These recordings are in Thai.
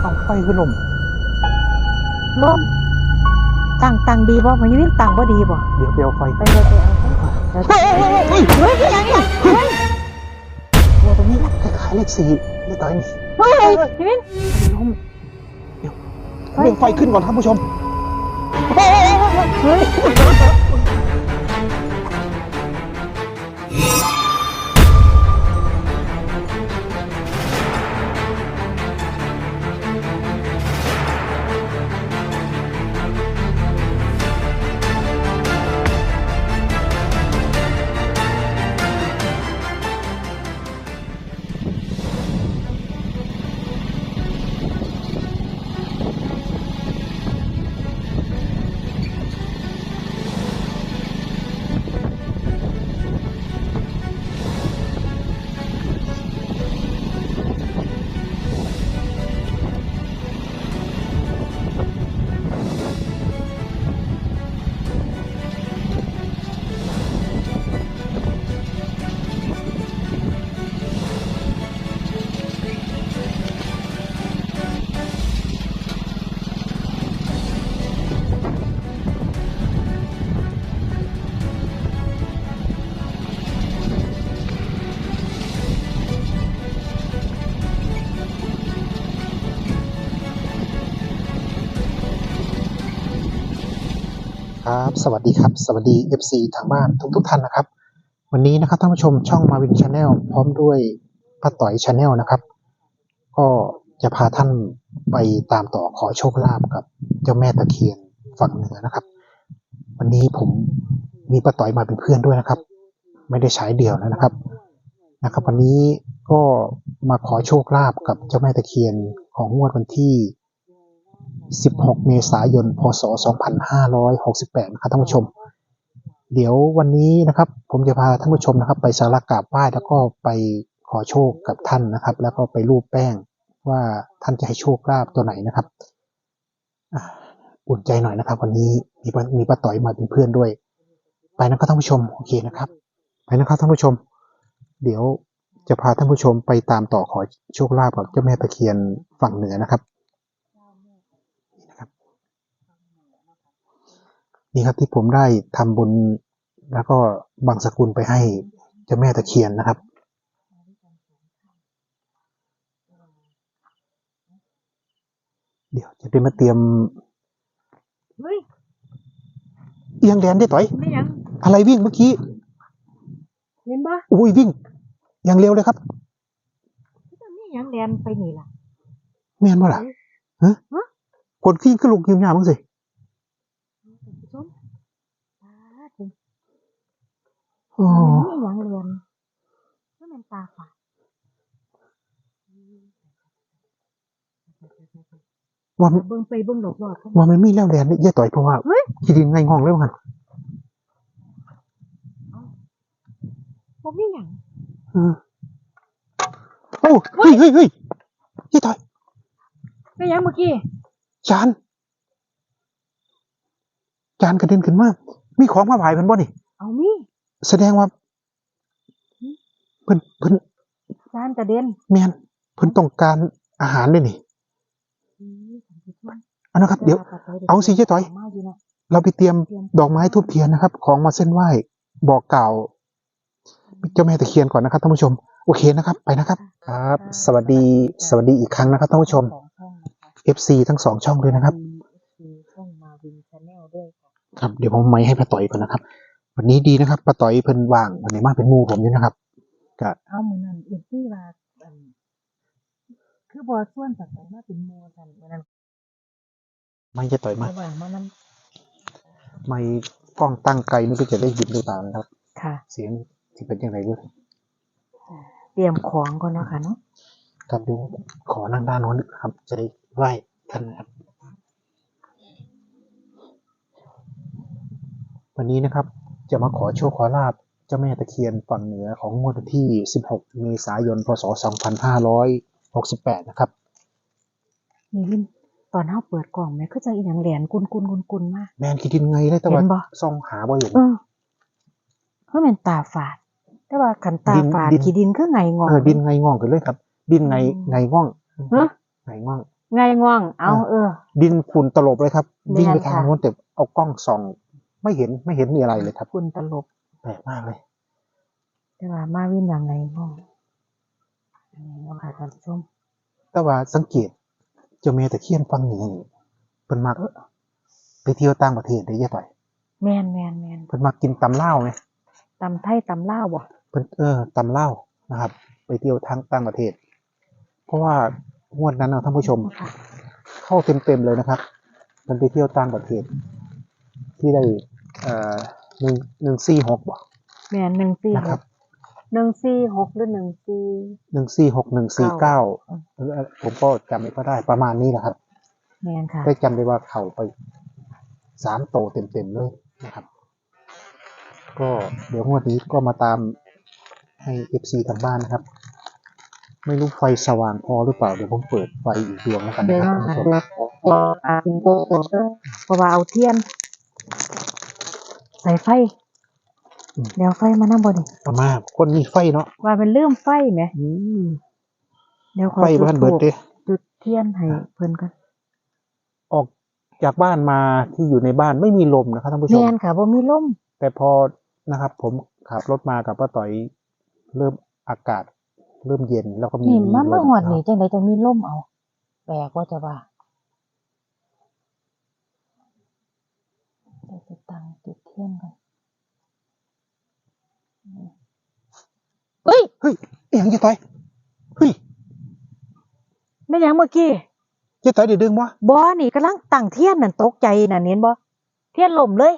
เอาไฟขึ้นลมลมตั้งตั้งดีบ่มันยังตั้งบ่ดีบ่เดี๋ยวเปลวไฟไปเลยไปเอาไปเฮ้ยเฮ้ยเฮ้ยเฮ้ยเฮ้ยยังยังเฮ้ยตัวตรงนี้คล้ายๆเลขสี่นี่ต่อยนี่เฮ้ยพี่วินลมเดี๋ยวเปลวไฟขึ้นก่อนครับผู้ชมเฮ้ย ครับ สวัสดีครับ สวัสดี FC ทางบ้านทุกทุกท่านนะครับ วันนี้นะครับท่านผู้ชมช่องมาวินชาแนลพร้อมด้วยป้าต่อยชาแนลนะครับ ก็จะพาท่านไปตามต่อขอโชคลาภกับเจ้าแม่ตะเคียนฝั่งเหนือนะครับ วันนี้ผมมีป้าต่อยมาเป็นเพื่อนด้วยนะครับ ไม่ได้ใช้เดี่ยวแล้วนะครับนะครับ วันนี้ก็มาขอโชคลาภกับเจ้าแม่ตะเคียนของงวดวันที่ 16 เมษายน พศ 2568นะครับท่านผู้ชม เดี๋ยววันนี้นะครับ ผมจะพาท่านผู้ชมนะครับ ไปสารกราบไหว้แล้วก็ไปขอโชคกับท่านนะครับ แล้วก็ไปรูปแป้งว่าท่านจะให้โชคลาภตัวไหนนะครับอุ่นใจหน่อยนะครับ วันนี้มีมีป้าต่อยมาเป็นเพื่อนด้วย ไปนะครับท่านผู้ชมโอเคนะครับ ไปนะครับท่านผู้ชม เดี๋ยวจะพาท่านผู้ชมไปตามต่อขอโชคลาภกับเจ้าแม่ตะเคียนฝั่งเหนือนะครับ นี่นะครับ นี่ครับที่ผมได้ทำบุญแล้วก็บางสกุลไปให้เจ้าแม่ตะเคียนนะครับเดี๋ยวจะได้มาเตรียมเฮ้ยเอียงแดนได้ต่อยไม่ยังอะไรวิ่งเมื่อกี้เห็นบ่อุ้ยวิ่ง อย่างเร็วเลยครับนี่ยังแลนไปนี่ล่ะแม่นบ่ล่ะฮะฮะคนขี้ขึ้นลุกยิ้มยามมั้งสิ ชมตาถึง อ๋อนี่ยังแลนก็มันตาฝาดว่าเบิ่งไปเบิ่งหลบหลอดว่ามันมีแล้วแดนนี่ย่าต่อยเพราะว่าเฮ้ยขี้ดินไงงองเร็วหันบ่มีหยังเออโอ้เฮ้ยเฮ้ยเฮ้ยย่าต่อยไม่ยังเมื่อกี้จานจานกระเด็นขึ้นมามีของมาไหวเพิ่นบ่นี่เอามี แสดงว่า เพิ่นเพิ่นจานกระเด็นแม่นเพิ่นต้องการอาหารด้วยนี่เอานะครับ เดี๋ยว เอาสิเจ๊ต้อยมาอยู่นะเราไปเตรียมดอกไม้ทูบเทียนนะครับ ของมาเส้นไหว้บอกกล่าวเจ้าแม่ตะเคียนก่อนนะครับท่านผู้ชม โอเคนะครับ ไปนะครับ ครับ สวัสดีสวัสดีอีกครั้งนะครับท่านผู้ชมสองช่องนะคะ FC ทั้งสองช่องด้วยนะครับมีช่องมาวินชาแนลด้วยค่ะครับ เดี๋ยวผมไม้ให้ป้าต่อยก่อนนะครับ วันนี้ดีนะครับป้าต่อยเพิ่นว่างวันนี้มาเป็นหมู่ผมอยู่นะครับก็เอามือนั้นเอ็นที่ว่าอันคือบอส่วนจากไหนมาเป็นโมกันมือนั้นไม่จะต่อยมาระหว่างมานั้นไม่กล้องตั้งไกลนี่ก็จะได้ยินหรือเปล่านะครับ ค่ะ เสียงที่เป็นยังไงด้วยเตรียมของก่อนเนาะค่ะเนาะครับเดี๋ยวขอนั่งด้านโน้นครับ จะได้ไหว้ท่านนะครับวันนี้นะครับ จะมาขอโชคขอลาบเจ้าแม่ตะเคียนฝั่งเหนือของงวดวันที่ 16 เมษายน พศ 2568 นะครับ นี่วินตอนเฮาเปิดกล่องแม่คือจังอีหยังแหลนกุนกุนกุนกุนๆๆๆมาก แมนคิดยังไงได้แต่ว่าเห็นบ่ส่องหาบ่เห็นเออเพราะมันตาฝาด แต่ว่าขันตาดินฝาดดิน ขี้ดินคือไงงอง เออดินไงง่องกันเลยครับ ดินไงอืมไงง่องฮะ ไงง่อง ไงง่อง เอาอ่าเออ ดินฝุ่นตลบเลยครับแม่นวิ่งไปทางค่ะ โน้นแต่เอากล้องส่อง ไม่เห็นไม่เห็นมีอะไรเลยครับคุณตลบแปลกมากเลยแต่ว่ามาวินอย่างไงง่องอันนี้เนาะค่ะท่านผู้ชมแต่ว่าสังเกตเจ้าแม่ตะเคียนฟังเหนือนี่เพิ่นมักไปเที่ยวต่างประเทศได้ยังไงแมนแมนแมนเพิ่นมักกินตำเหล้าวไหมตำไทยตำลาวบ่เพิ่นเออตำเหล้าวนะครับ ไปเที่ยวทางต่างประเทศ เพราะว่างวดนั้นนะท่านผู้ชมค่ะเข้าเต็มๆเลยนะครับ มันไปเที่ยวต่างประเทศ ที่ได้เอ่อหนึ่งหนึ่งสี่หกบ่แมนหนึ่งสี่นะหครับกหนึ่งสี่หกหรือหนึ่งสี่ หนึ่งสี่หกหนึ่งสี่เก้าอืมผมก็จำไม่ก็ได้ ประมาณนี้แหละครับ แมนค่ะ ได้จำได้ว่าเขาไปสามโตเต็มๆเลยนะครับ ก็เดี๋ยวงวดนี้ก็มาตามให้เอฟซีทางบ้านนะครับ ไม่รู้ไฟสว่างพอหรือเปล่า เดี๋ยวผมเปิดไฟอีกดวงแล้วกันเดี๋ยนะวครับนะท่านผู้ชมพออาเป็นโกโก้เพราะว่าเอาเทียน ใส่ไฟเดี๋ยวไฟมานั่งบนนี่ประมาณคนมีไฟเนาะว่าเป็นเรื่องไฟไหมอืมเดี๋ยวขอไฟจุดบ้านเบิธูดปเด้จุดเทียนให้เพิ่นกันออกจากบ้านมาที่อยู่ในบ้านไม่มีลมนะครับท่านผู้ชแมมนค่ะบ่มีลมแต่พอนะครับ ผมขับรถมากับป้าต่อยเริ่มอากาศ เริ่มเย็นแล้วก็มีนี่มีมันลเมื่อหอดเนาะนี่จังไดจังมีลมเอาแปลกว่าจะว่าเดี๋ยวจะตั้งจุด เทียนกันเฮ้ย เฮ้ยเอียงเจ๊ต้อยเฮ้ยไม่ยังเมื่อกี้เจ๊ต้อยเดี๋ยวดึงวะบอนี่กำลังตั้งเทียนนั่นตกใจน่ะเห็นบ่เทียนล่มเลย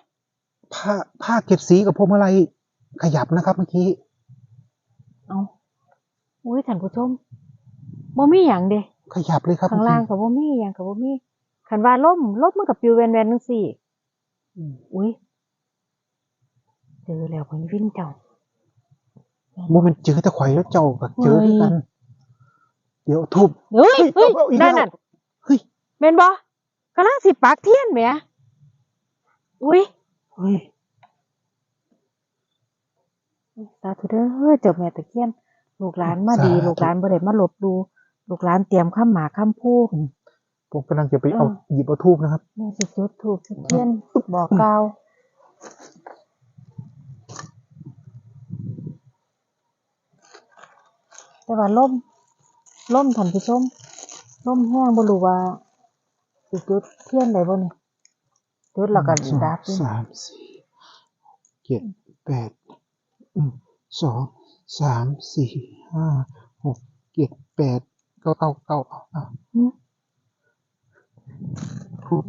ผ้าผ้าเก็บสีกับพวงมาลัยขยับนะครับเมื่อกี้ เอาอุ้ยท่านผู้ชมบ่มีหยังเด้ขยับเลยครับข้างล่างก็บ่มีหยังก็บ่มีคันว่าล่มล่มมันก็ปลิวแวนๆจังซี่อืมอุ้ย เจอแล้วพญวินเจ้าโมเมนเจอแต่ข่อยแล้วเจ้ากับเจอด้วยกัน เดี๋ยวทุบเฮ้ยเฮ้เฮ้ยยเอาอีกนั่นแล้วน่ะเฮ้ยแม่นบ่กำลังสิปักเทียนแหมอุ้ยเฮ้ยสาธุเด้อเจ้าแม่ตะเคียน ลูกหลานมาดี ลูกหลานบ่ได้มาหลบดู ลูกหลานเตรียมข้ามหมากข้ามพูกผมกำลังจะไปเอาเออ หยิบเอาทูบนะครับ แม่สิจุดถูกจุดเทียนบอกกล่าว แต่ว่าล่มล่มท่านผู้ชมล่มแห้งบ่รู้ว่าสิจุดเทียนได้บ่นี่จุดแล้วก็สองดับอยู่สามสี่เจ็ดแปดอืมสองสามสี่ห้าหกเจ็ดแปดเก้าเก้าเก้าเอาเอาหืมทูบ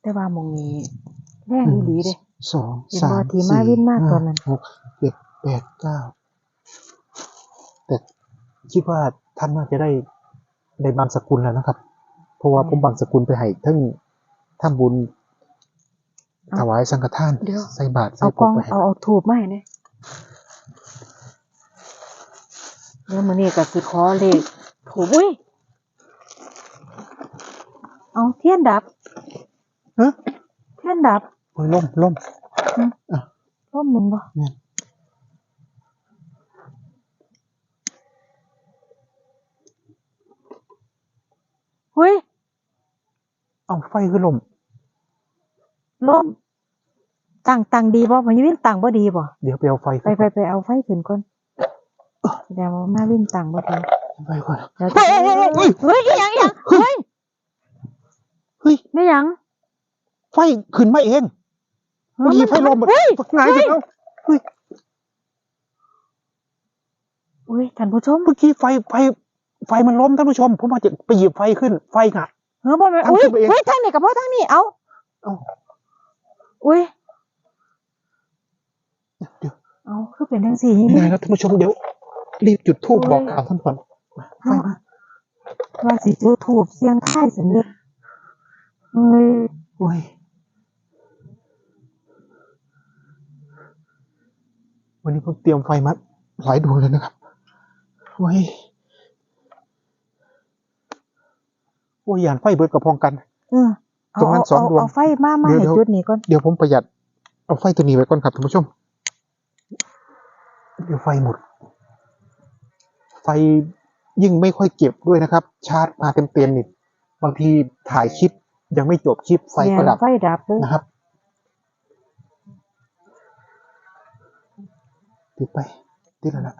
แต่ว่าหมองนี้แรงอีหลีเด้สองเห็นสาบ่มที่สี่มาวินมาห้าตอนนั้นหกเจ็ ดแปดเก้าแต่คิดว่าท่านน่าจะได้ได้บางสกุลแล้วนะครับ เพราะว่าผมบางสกุลไปให้ทั้งทำบุญถวายสังฆทานเดี๋ยวใส่บาตรใส่เอากกล้บองไปให้เอาเอาถูบมาให้แหน่เดี๋ยวมื้อนี้ก็สิขอเลขถูกอุ้ยเอาเทียนดับฮะเทียนดับโอ้ยล่มล่มอืมอะร่มหมุนบ่ แม่น เฮ้ย เอา ไฟคือล่มร่มตั้งตั้งดีบ่มันยังวินตั้งบ่ดีบ่เดี๋ยวไปเอาไฟไปไปไปเอาไฟขึ้นก่อนแสดงว่ามาวินตั้งบ่ดีไฟก่อนเดี๋ยวเฮ้ยเฮ้ยเฮ้ยเฮ้ยเฮ้ยอีหยังอีหยังเฮ้ยเฮ้ยไม่หยัง ไฟขึ้นมาเองเมื่อกี้ไฟลมหมดเฮ้ยไงายไปเอาเฮ้ยอุ้ยท่านผู้ชมเมื่อกี้ไฟไฟไฟมันล้มท่านผู้ชมผมมาจะไปหยิบไฟขึ้น ไฟงัด เฮ้ยบ่แม่นทำอุ้ยขึ้นไปเองเฮ้ยทางนี้กับพ่อทางนี้เอาเอาอุ้ยเดี๋ยวเอาคือเป็นจังซี่ยังไงครับท่านผู้ชมเดี๋ยวรีบจุดธูปบอกกล่าวท่านก่อนไฟมาว่าสิจุดธูปเสียงทายสิเนี่ยเฮ้ยโอ้ยวันนี้ผมเตรียมไฟมาหลายดวงเลยนะครับโอ้ยโอ้ยยานไฟเบิดกับพองกันเออเอาตรงนั้นเอาสองดวงเอาไฟมามาเดี๋ยวให้เดี๋ยวจุดนี้ก่อนเดี๋ยวผมประหยัดเอาไฟตัวนี้ไว้ก่อนครับท่านผู้ชม เดี๋ยวไฟหมด ไฟยิ่งไม่ค่อยเก็บด้วยนะครับ ชาร์จมาเต็มๆนี่บางทีถ่ายคลิปยังไม่จบคลิปไฟก็ดับไฟดับเลยนะครับติดไปติดแล้วนะ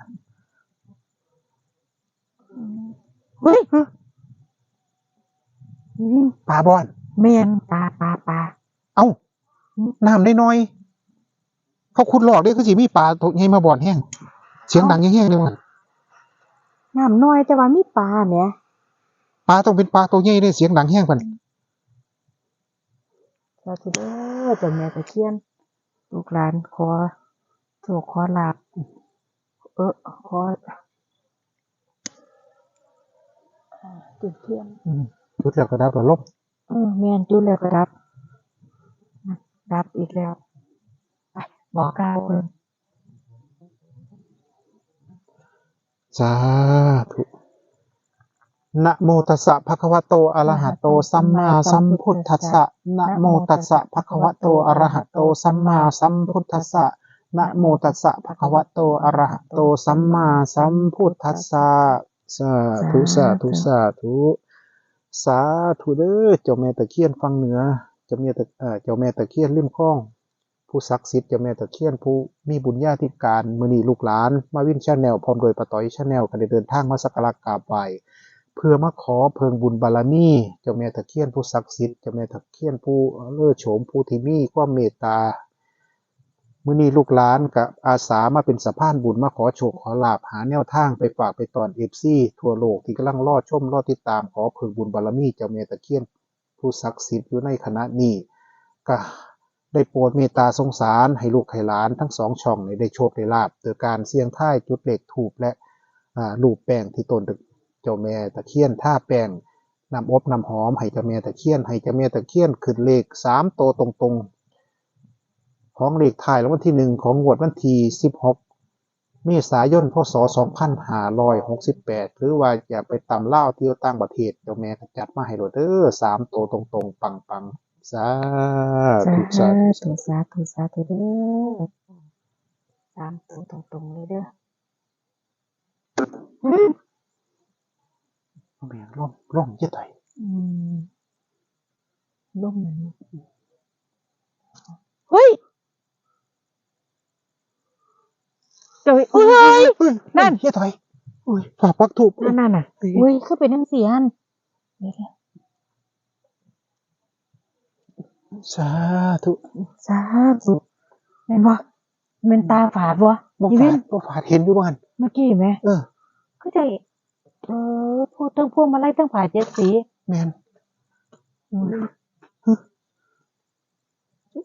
เฮ้ยอืม ปลาบอนแม่นปลาปลาปลาเอ้าน้ำได้น้อยๆเขาขุดหลอกด้วยคือสิมีปลาตัวใหญ่มาบ่อนแห้งเสียงดังแห้งๆเลยมันน้ำน้อยแต่ว่ามีปลาแหมปลาต้องเป็นปลาตัวใหญ่เลยเสียงดังแห้งกันสาธุเด้อเจ้าแม่ตะเคียนลูกหลานขอโชคขอลาบเออขออ่าจุดเทียน จุดแล้วก็ดับแล้วลบเออแม่นจุดแล้วก็ดับนะดับอีกแล้วไปบอกกล่าวเพิ่นสาธุนะโมตัสสะภะคะวะโตอะระหะโต สัมมาสัมพุทธัสสะนะโมตัสสะภะคะวะโตอะระหะโต สัมมาสัมพุทธัสสะนะโมตัสสะภะคะวะโตอะระหะโต สัมมาสัมพุทธัสสะสาธุสาธุสาธุ สาธุเด้อเจ้าแม่ตะเคียนฟังเหนือ เจ้าแม่ตะเอ่อเจ้าแม่ตะเคียนริมคลอง ผู้ศักดิ์สิทธิ์เจ้าแม่ตะเคียนผู้มีบุญญาธิการมือนีลูกหลาน มาวินชาแนลพร้อมโดยปะต้อยชาแนลก็ได้เดินทางมาสักการะกราบไหว้เพื่อมาขอเพิงบุญบารมีเจ้าแม่ตะเคียนผู้ศักดิ์สิทธิ์เจ้าแม่ตะเคียนผู้เลื่อโฉมผู้ที่มีความเมตตา มื่อนี้ลูกหลานกับอาสามาเป็นสะพานบุญมาขอโชคขอลาบหาแนวทางไปฝากไปตอนเอฟซีทั่วโลกที่กำลังรอชมรอติดตามขอเพิงบุญบารมีเจ้าแม่ตะเคียน ผู้ศักดิ์สิทธิ์อยู่ในคณะนี้ก็ได้โปรดเมตตาสงสารให้ลูกให้หลานทั้งสองช่องได้โชคได้ลาบโดยการเสี่ยงท้ายจุดเหล็กถูกและลูบแป้งที่ต้นเจ้าแม่ตะเคียนท่าแป้งนำอบนำหอมให้เจ้าแม่ตะเคียนให้เจ้าแม่ตะเคียนขึ้นเลขสามโตตรงๆ ของเลขท้ายแล้ววันที่หนึ่งของงวดวันที่สิบหกเมษายน พศสองพันห้าร้อยหกสิบแปดหรือว่าอยากไปตำเล่าวที่ต่างประเทศเจ้าแม่ก็จัดมาให้โหลดเด้อสามโตวตรงๆ ปังๆสาสาธุสาธุธุสาธุสาธุเด้อตามตัวตรงๆเลยเด้ออืมแม่ร่มร่มเยอะไตอืมล่มหนึ่งเฮ้ยเจ้าเอ้ยนั่นเยอะไตอุ้ยฝากปักถูกนั่นนั่นน่ะอุ้ยคือเป็นทั้งสี่อันเดี๋ยวสาธุๆสาธุเห็นบ่เป็นตาฝาดบ่บ่ยีฝาวิดนบ่ฝาดเห็นอยู่บ้านเมื่อกี้ไหมเออก็จะเออพูดทั้งพวงมาไล่ทั้งผาเจ็ดสีแม่นอืม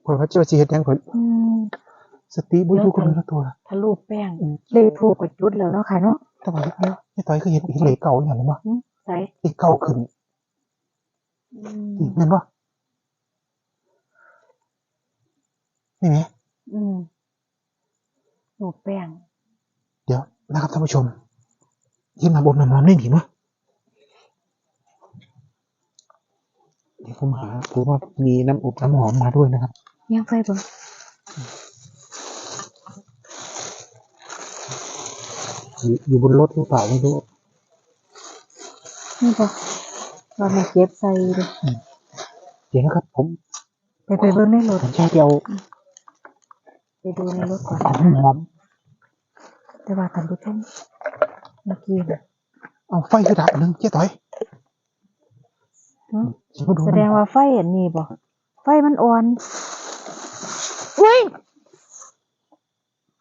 ข่อยว่าเจ้าสิเฮ็ดหยังข่อยอืม สติบ่อยู่กับเนื้อตัวละทะลุแป้งเลยถูกกว่าจุดแล้วเนาะค่ะเนาะแต่ว่าเดี๋ยวเยอะไตคือเห็นเห็นเหล็กเก่าอย่างนั้นบ่อืมใส่เหล็กเก่าขึ้นอืนี่มแม่นบ่นี่แหมอืมถูกแป้ง เดี๋ยวนะครับท่านผู้ชมที่มาบ่มน้ำหอมนี่เห็นบ่เดี๋ยวผมหาถือว่ามีน้ำอบน้ำหอมมาด้วยนะครับ ยังไฟเบิ่ อยู่อยู่บนรถหรือเปล่าไม่รู้นี่บ่เราไม่เก็บใส่เลยเดี๋ยวนะครับ ผมไปไปเบิ่งในรถผมแค่ไปเอาไปดูในรถก่อนเอาน้ำหอมแต่ว่าท่านผู้ชมเมื่อกี้น่ะเอาไฟกระดับหนึ่งเจ๊ต่อยหึสิมาดูแสดงว่าไฟอันนี้บ่ไฟมันอ่อนอุ้ย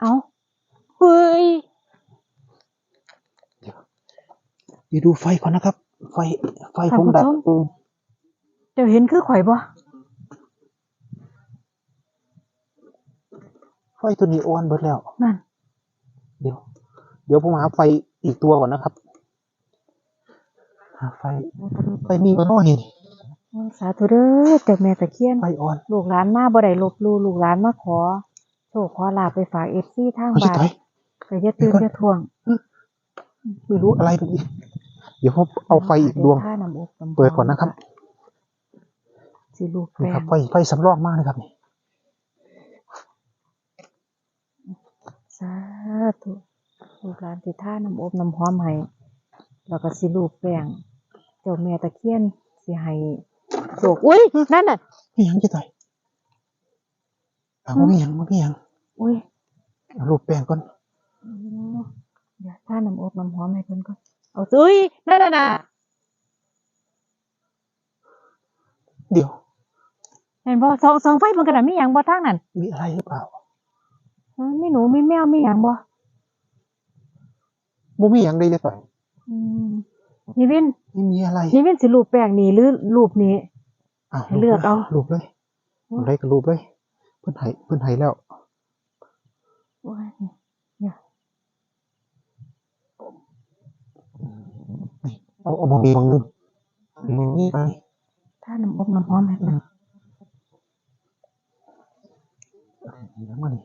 เอาเฮ้ย เดี๋ยวดูไฟก่อนนะครับ ไฟ ไฟผมดับท่านผู้ชมเออเดี๋ยวเห็นคือข่อยบ่ไฟตัวนี้อ่อนเบิดแล้ว นั่น เดี๋ยว เดี๋ยวผมหาไฟอีกตัวก่อนนะครับ หาไฟ ไฟมีก็น้อยนี่สาธุเด้อเจ้าแม่ตะเคียนไฟอ่อน ลูกหลานมาบ่ได้ลบหลู่ลูกหลานมาขอโชคขอลาบไปฝาก FC ทางเอาเจ๊บ้านต่อยก็อย่าตื่นอย่าทวงไม่รู้อะไรแบบนี้ เดี๋ยวผมเอาไฟอีกดวงท่าน้ำอกน้ำเปิดก่อนนะครับสิลูกนี่แป้ครับงไฟไฟสำรองมากเลยครับนี่าธุลูกหลานสิท่าน้ำอบน้ำหอมให้แล้วก็สิลูบแป้งเจ้าแม่ตะเคียนสิให้โศกอุ้ยนั่นน่ะมีหยังจะต่อยเอาบ่มีหยังบ่มีหยังอุ้ยเอารูปแป้งก่อนอ๋อเดี๋ยวท่าน้ำอบน้ำหอมให้เพิ่นก่อน เอาอุ้ยนั่นน่ะน่ะเดี๋ยว เห็นบ่สองสองไฟมันกระดามีหยังบ่ทางนั้นมีอะไรหรือเปล่าเออมีหนูมีแมวมีหยังบ่บ่มีหยังได้เลยต่อยอืมนี่วินไม่มีอะไรนี่วินสิรูปแป้งนี่หรือรูปนี้อ้าวให้เลือกเอารูปเลยรูปเลยก็รูปเลย เพิ่นให้เพิ่นให้แล้ว โอ้ย เนี่ยนี่เอาเอามามีบางนึงนี่ไปท่าน้ำอบน้ำหอมให้เพิ่นนี่แล้วมานี่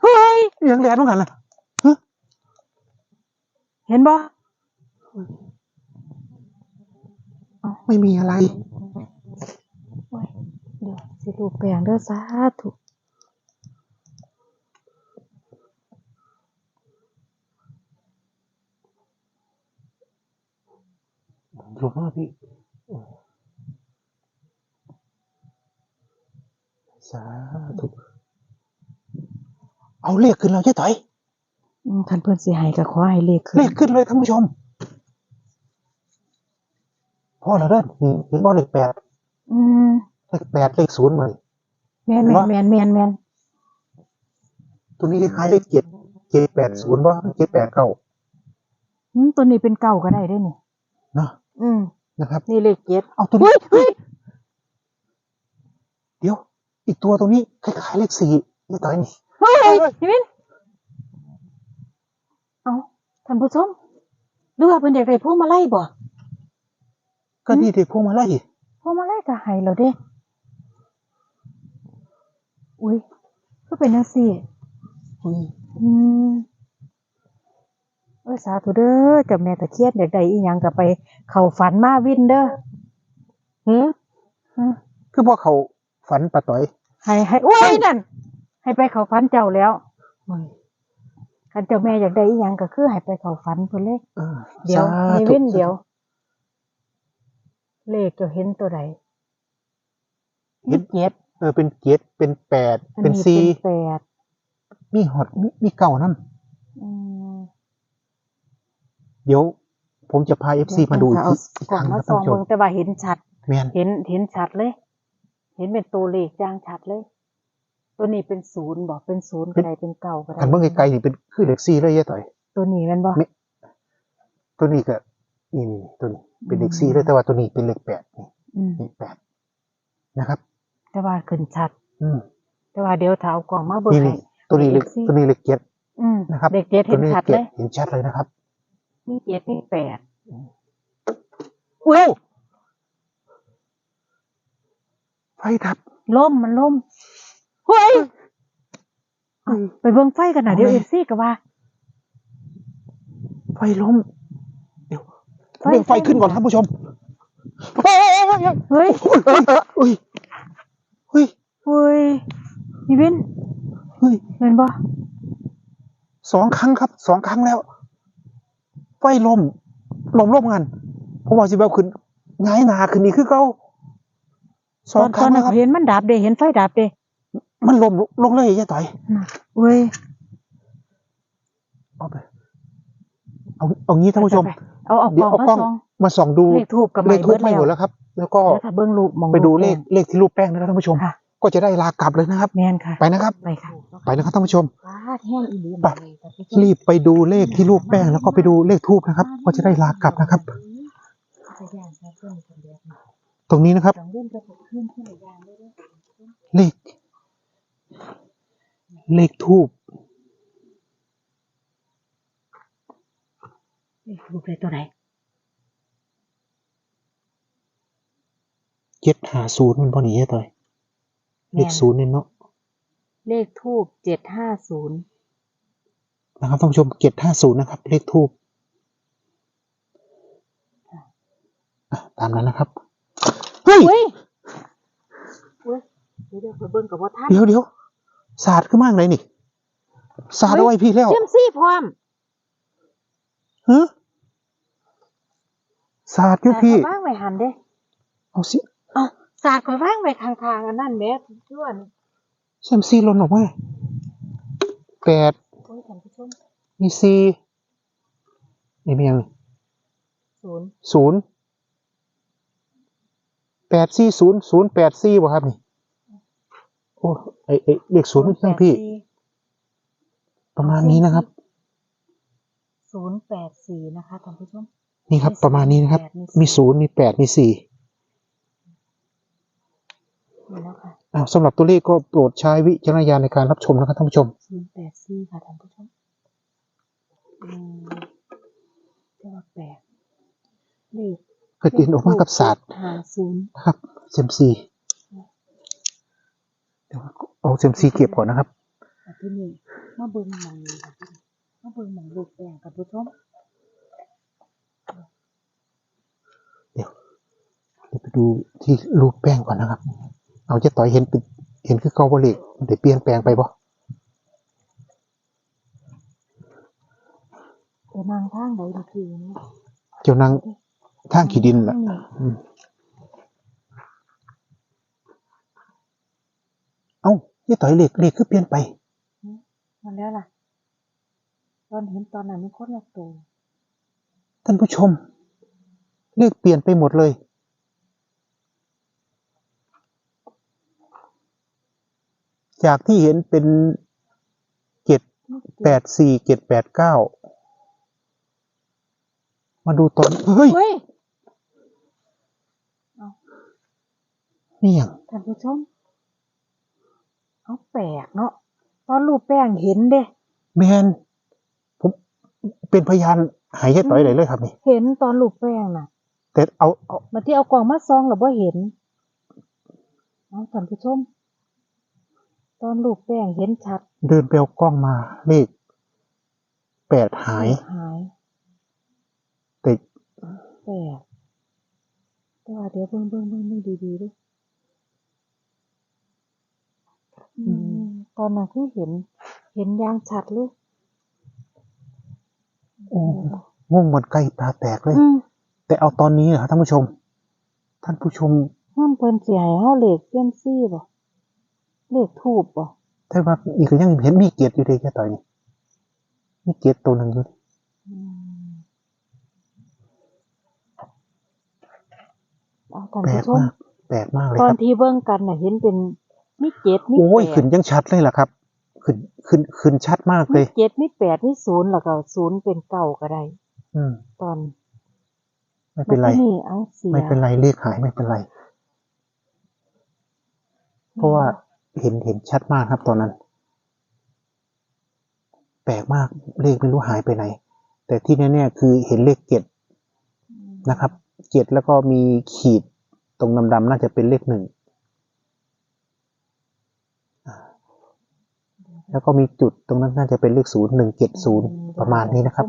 เฮ้ยมีหยังแหลนเหมือนกันล่ะเห็นบ่ไม่มีอะไรโอ้ยเดี๋ยวสิรูปแป้งเด้อสาธุ รูปมาพี่ สาธุเอาเลขขึ้นแล้วเจ๊ต่อยอืมคันเพิ่นสิให้ก็ขอให้เลขขึ้น เลขขึ้นเลยท่านผู้ชม พ่อเราเด้อนี่เห็นบ่เลขแปดอืมเลขแปดเลขศูนย์มาแม่นเห็นบ่แม่นแม่นแม่นตัวนี้คล้ายๆเลขเจ็ดเจ็ดแปดศูนย์บ่เจ็ดแปดเก้าอืมตัวนี้เป็นเก่าก็ได้เด้นี่เนาะ อืมนะครับ นี่เลขเจ็ดเอาตัวเฮ้นี้ยเฮ้ยเดี๋ยว อีกตัวตรงนี้คล้ายๆเลขสี่นี่ต่อยนี่เฮ้ยพี่วินเอาท่านผู้ชมหรือว่าเพิ่นอยากได้พวงมาลัยบ่ก็นี่เด็กพวกมาไล่พวงมาลัยก็ให้แล้วเด้อุ้ยก็เป็นจังซี่อุ้ยอืม เอ้ยสาธุเด้อเจ้าแม่ตะเคียนอยากได้อีหยังก็ไป เข้าฝันมาวินเด้อหืมฮะคือพวกเขาฝันปะต่อย ให้ให้โอ้ยนั่น ให้ไปเข้าฝันเจ้าแล้วอุ้ยคันเจ้าแม่อยากได้อีหยังก็คือให้ไปเข้าฝันเพิ่นเลยเออเดี๋ยวสาในธุวินเดี๋ยว เลขเจะเห็นตัวใดเห็นเจ็ดเออเป็นเจ็ดเป็นแปดอันเป็นนี้สี่เป็นแปดมีหอดมีมีเก่านั่นอืม เดี๋ยวผมจะพาเอฟซีมาดูอีกเอาทีอีกกล่คองรั้งมานะส่ท่าอนงผู้ชเบิ่มงแต่ว่าเห็นชัดแมนเห็นเห็นชัดเลย เห็นเป็นตัวเลขจางชัดเลย ตัวนี้เป็นศูนย์บอกเป็นศูนย์ก็ได้เป็นเก้าก็ได้กันเมื่อไกลๆนี่เป็นคือเลขสี่เลยยายต่อย ตัวนี้แมันบ่ไม่ตัวนี้ก็นี่นี่ตัวนี้เป็นเลขสี่เลยแต่ว่าตัวนี้เป็นเลขแปดนี่อืมเลขแปดนะครับ แต่ว่าขึ้นชัด อืมแต่ว่าเดี๋ยวถ้าเอากล่องมาเบิ่งนี่ให้นี่ตัวนี้เลขเลขสี่ตัวนี้เลขเจ็ดอืมนะครับเด็กเจ็ดตัเห็วนนี้ชัดเจ็เลดยเห็นชัดเลยนะครับ มีเจ็ดมีแปดอุ้ยไฟดับล่มมันล่มเฮ้ยเอาไปเบิ่งไฟกันหน่อยเดี๋ยวเอาเอเลยฟซีก็ว่า ไฟล้มเดี๋ยวไฟเร่งไฟขึ้นก่อนท่านผู้ชมเฮ้ยเฮ้ยเฮ้ยเฮ้ยเฮ้ยนี่วินเฮ้ยเห็นบ่สองครั้งครับ สองครั้งแล้ว ไฟล้มล้มล้มกันผมว่าสิแบบขึ้นง่ายหนาขึ้นนี่คือเก่าสตอองนคตอรั้นงนั้นะนครับเห็นมันดับเด้เห็นไฟดับเด้มันล้มลงเลยยายต่อยน่ะเว้ยเอาไปเอาเอางี้ท่านผู้ชมไปๆเอาเอากเดี๋ล่ยอวงเอามากล้องส่องมาส่องดูเลขทูบกับเลไม้ขทุเบิกดไม่หมดแล้แล้ววครับ แล้วก็แล้วถ้าเบิ่งรูปมองไปดูเลขรูปเลขที่รูปแป้งนะครับท่านผู้ชมค่ะ ก็จะได้ลากลับเลยนะครับ แม่นค่ะไปนะครับ ไปค่ะไปนะครับท่านผู้ชม ว้าแห้งอีหลีไปรีบไปดูเลขที่รูปแป้งแล้วก็ไปดูเลขทูบนะครับ ก็จะได้ลากลับนะครับตรงนี้นะครับเลข เลขทูบรูปเลยตัวไหนเจ็ดหาศูนย์มันพอดีแค่ต่อย เลขศูนย์เนี่ยเนาะเลขทูบเจ็ดห้าศูนย์นะครับท่านผู้ชมเจ็ดห้าศูนย์นะครับ เลขทูบอะตามนั้นนะครับ เฮ้ยเฮ้ยเฮ้ยเดี๋ยวเดี๋ยวไปเบิ่งกับว่าท่านเดี๋ยวเดี๋ยวศาสตร์ขึ้นมากเลยนี่ศาสตร์เอาไว้พี่แล้วเชื่อมซี่พร้อมฮะศาสตร์อยู่พี่ศาสตร์ข่อยว่างไว้หันเด้เอาสิเอ้า ศาสตร์ข่อยว่างไว้ข้างๆอันนั้นแหม่ชวนเซมซีหล่นออกมาแปดโอ้ยท่านผู้ชมมีสี่นี่เป็นยังศูนย์ศูนย์แปดสี่ศูนย์ศูนย์แปดสี่บ่ครับนี่โอ้ไอไอเลขศูนย์ไม่ใช่พี่ ประมาณนี้นะครับ ศูนย์แปดสี่นะคะท่านผู้ชม นี่ครับมีประมาณนี้นะครับแปดมีมีสี่ศูนย์มีแปดมีสี่ นี่นะคะอ้าวสำหรับตัวเลขก็โปรดใช้วิจารณญาณในการรับชมนะครับท่านผู้ชมศูนย์แปดสี่ค่ะท่านผู้ชมอืมเรียกว่าแปดเลขเกิดเด่นออกมากับศาสตร์หาศูนย์นะครับเซมซีเดี๋ยวเอาเซมซีเก็บก่อนนะครับแต่ที่นี่มาเบิ่งหมองนี้ค่ะมาเบิ่งหมองลูกแป้งกับผู้ชมเดี๋ยวเดี๋ยวไปดูที่รูปแป้งก่อนนะครับ เอาเจะต่อยเห็นเป็นเห็นคือเก่าบ่เลขเดี๋ยวเปลี่ยนแปลงไปบ่เออนางทางใดดีคือนี่เจ้านางทางขีดินล่ะทางนี้อืมเอ้าเจะต่อยเลขเลขคือเปลี่ยนไปมันแล้วล่ะ ตอนเห็นตอนนั้นมันโคตรละตัวท่านผู้ชม เลขเปลี่ยนไปหมดเลย จากที่เห็นเป็นเจ็ดแปดสี่เจ็ดแปดเก้ามาดูตอนเฮ้ยเฮ้ยนี่อย่างท่านผู้ชมเอาแปลกเนาะตอนรูปแป้งเห็นเด้แมนผมเป็นพยานหายใจต่อยไหนเลยครับนี่เห็นตอนรูปแป้งน่ะ แต่เอาเอามาที่เอากล่องมาซองแล้วบ่เห็นเอาท่านผู้ชม ตอนรูปแป้งเห็นชัด เดินไปเอากล้องมาเลขแปดหาย หายแต่แปลกแต่ว่าเดี๋ยวเบิ่งเบิ่งเบิ่งเบิ่งดีๆดูอืมตอนนั้นคือเห็น เห็นอย่างชัดเลยโอ้งงหมดใกล้ตาแตกเลยอืมแต่เอาตอนนี้นะครับท่านผู้ชม ท่านผู้ชมมันเพิ่นสิให้เฮาเลขเซียมซี่บ่ เลขทูบบ่ถ้าว่าอีกก็ยังเห็นมีเกียรติอยู่เลยแค่ต่อยนี่มีเกียรติตัวหนึ่งอยู่อืมเอาท่านแปลผู้กชมมากแปลกมากเลยตอคนรับที่เบิ่งกันน่ะเห็นเป็นมีเจ็ดมีโอ้ยแปขึ้ดนยังชัดเลยล่ะครับ ขึ้นขึ้นขึ้นชัดมากเลมียเจ็ดมีแปดมีศูนย์แล้วก็ศูนย์เป็นเก้าก็ได้ อืมตอน ไม่เป็นไรแล้วที่นี่เอาเสียไม่เป็นไรเลขหายไม่เป็นไร เพราะว่า เห็นเห็นชัดมากครับตอนนั้น แปลกมากเลขไม่รู้หายไปไหน แต่ที่แน่ๆคือเห็นเลขเจ็ดนะครับเจ็ดแล้วก็มีขีดตรงดำๆน่าจะเป็นเลขหนึ่งแล้วก็มีจุดตรงนั้นน่าจะเป็นเลขศูนย์หนึ่งเจ็ดศูนย์ประมาณนี้นะครับ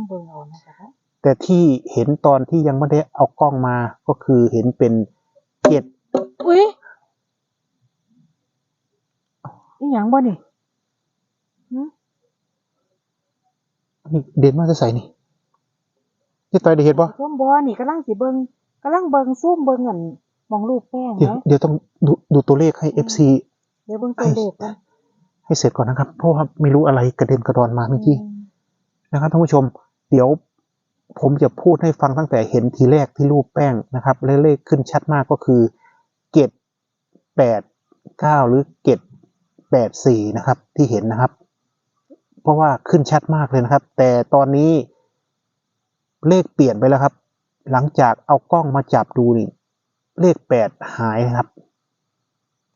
แต่ที่เห็นตอนที่ยังไม่ได้เอากล้องมาก็คือเห็นเป็นเจ็ดอุ้ย อีหยังบ่นี่หึนี่เด่นมากจะใส่นี่นี่ต่อยได้เห็นปะส้มบ่นี่กำลังสิเบิ่งกำลังเบิ่งซูมเบิ่งอันมองรูปแป้งเดี๋ยวนะเดี๋ยวต้องดูดูตัวเลขให้ FC เดี๋ยวเบิ่งตัวเลขกันให้เสร็จก่อนนะครับ เพราะว่าไม่รู้อะไรกระเด็นกระดอนมาเมื่อกี้อืมนะครับท่านผู้ชม เดี๋ยวผมจะพูดให้ฟังตั้งแต่เห็นทีแรกที่รูปแป้งนะครับและเลขขึ้นชัดมากก็คือเกตแปดเก้าหรือเกต แปดสี่นะครับที่เห็นนะครับ เพราะว่าขึ้นชัดมากเลยนะครับ แต่ตอนนี้เลขเปลี่ยนไปแล้วครับ หลังจากเอากล้องมาจับดูนี่เลขแปดหายนะครับ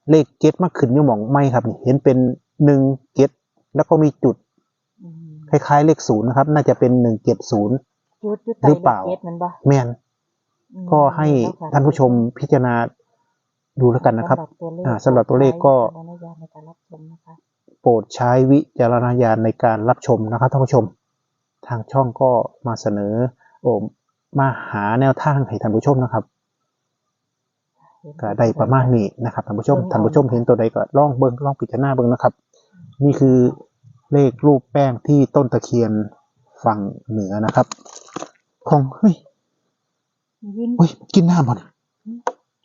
เลขเกตมาขึ้นอยี่หมองไม่ครับนี่เห็นเป็นหนึ่งเกตแล้วก็มีจุดอืมคล้ายๆเลขศูนย์นะครับ น่าจะเป็นหนึ่งเจ็ดศูนย์จุดจุดหรือเปล่าเก็ตมันบ่แมนอืมก็ให้แล้วค่ะท่านผู้ชมพิจารณา ดูแล้วกันนะครับสำหรับตัวเลขอ่าสำหรับตัวเลขก็ใช้วิจารณญาณในการรับชมนะคะโปรดใช้วิจารณญาณในการรับชมนะครับท่านผู้ชม ทางช่องก็มาเสนอโอ้มาหาแนวทางให้ท่านผู้ชมนะครับก็ได้ประมาณนี้นะครับท่านผู้ชมท่านผู้ชมเห็นตัวใดก็ลองเบิ้งลองพิจารณาเบิ้งนะครับ นี่คือเลขรูปแป้งที่ต้นตะเคียนฝั่งเหนือนะครับ ของเฮ้ยวินเฮ้ยกินน้ำบ่นี่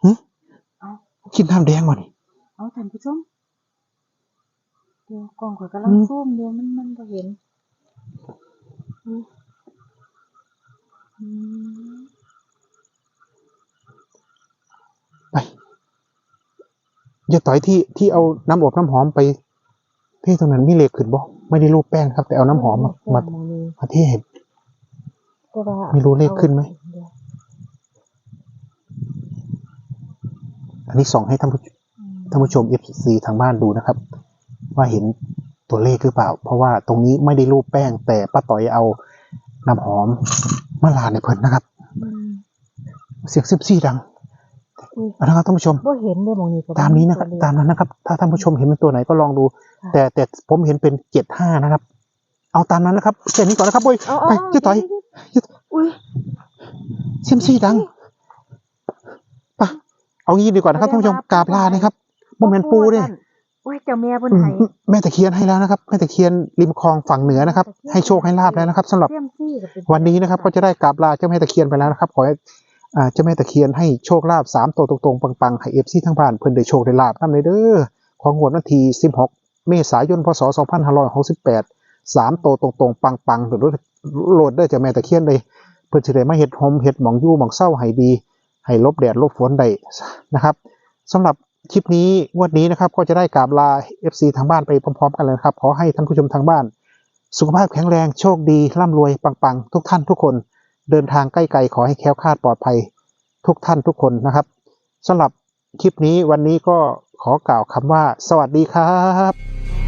หึเอา กินน้ำแดงบ่นี่เอาท่านผู้ชมเดี๋ยวกล้องข่อยกำลังอืมซูมเดี๋ยวมันมันบ่เห็นอืมอืมไปอย่าต่อยที่ที่เอาน้ำอบน้ำหอมไปเทตรงนั้นมีเลขขึ้นบ่ไม่ได้รูปแป้งครับ แต่เอาน้ำหอมมามาแป้งหนี้มาเทให้แต่ว่าไม่รู้เลขขึ้นไหม เดี๋ยว อันนี้ส่องให้ท่านผู้อืมท่านผู้ชม FC ทางบ้านดูนะครับ ว่าเห็นตัวเลขหรือเปล่า เพราะว่าตรงนี้ไม่ได้รูปแป้ง แต่ป้าต่อยเอาน้ำหอมมาลาดในเพิ่นนะครับอืมเสียงซิบซี่ดังอุ้ยเอานะครับท่านผู้ชมบ่เห็นเด้อหมองนี้ก็ตามนี้นะครับตัวเลขตามนั้นนะครับ ถ้าท่านผู้ชมเห็นเป็นตัวไหนก็ลองดูค่ะแต่แต่ผมเห็นเป็นเจ็ดห้านะครับ เอาตามนั้นนะครับแค่นี้ก่อนนะครับบุ้ยเอาไปเอาเจ๊ต่อยเดี๋วๆอุ้ยซิมซี่ดังไปะ เอางี้ดีกว่านะครับท่านผู้ชมกราบลานะครับโมเมนต์ปูเนี่ยโอ้ยเจ้าแม่เพิ่นอืมให้แม่ตะเคียนให้แล้วนะครับแม่ตะเคียนริมคลองฝั่งเหนือนะครับ ให้โชคให้ลาบแล้วนะครับสำหรับเสี่ยมซี่ก็เป็นวันนี้นะครับ ก็จะได้กราบลาเจ้าแม่ตะเคียนไปแล้วนะครับ ขอให้อ่าเจ้าแม่ตะเคียนให้โชคลาภสามตัวตรงๆปังๆให้เอฟซีทั้งบ้านเพิ่นได้โชคได้ลาบนำเลยเด้อของงวดวันที่16เมษายนพศ2568สามตัวตรงๆปังๆโหลดโหลดได้อเจ้าแม่ตะเคียนเลยเพิ่นสิได้มาเฮ็ดโฮมเฮ็ดหมองอยู่หมองเศร้าให้ดี ให้ลบแดดลบฝนได้นะครับสำหรับคลิปนี้วดนี้นะครับก็จะได้กราบลา FC ทางบ้านไปพร้อมๆ กันเลยครับ ขอให้ท่านผู้ชมทางบ้าน สุขภาพแข็งแรงโชคดีร่ำรวยปังๆ ทุกท่านทุกคนเดินทางใกล้ไกลขอให้แคล้วคลาดปลอดภัยทุกท่านทุกคนนะครับสำหรับคลิปนี้วันนี้ก็ขอกล่าวคำว่า สวัสดีครับ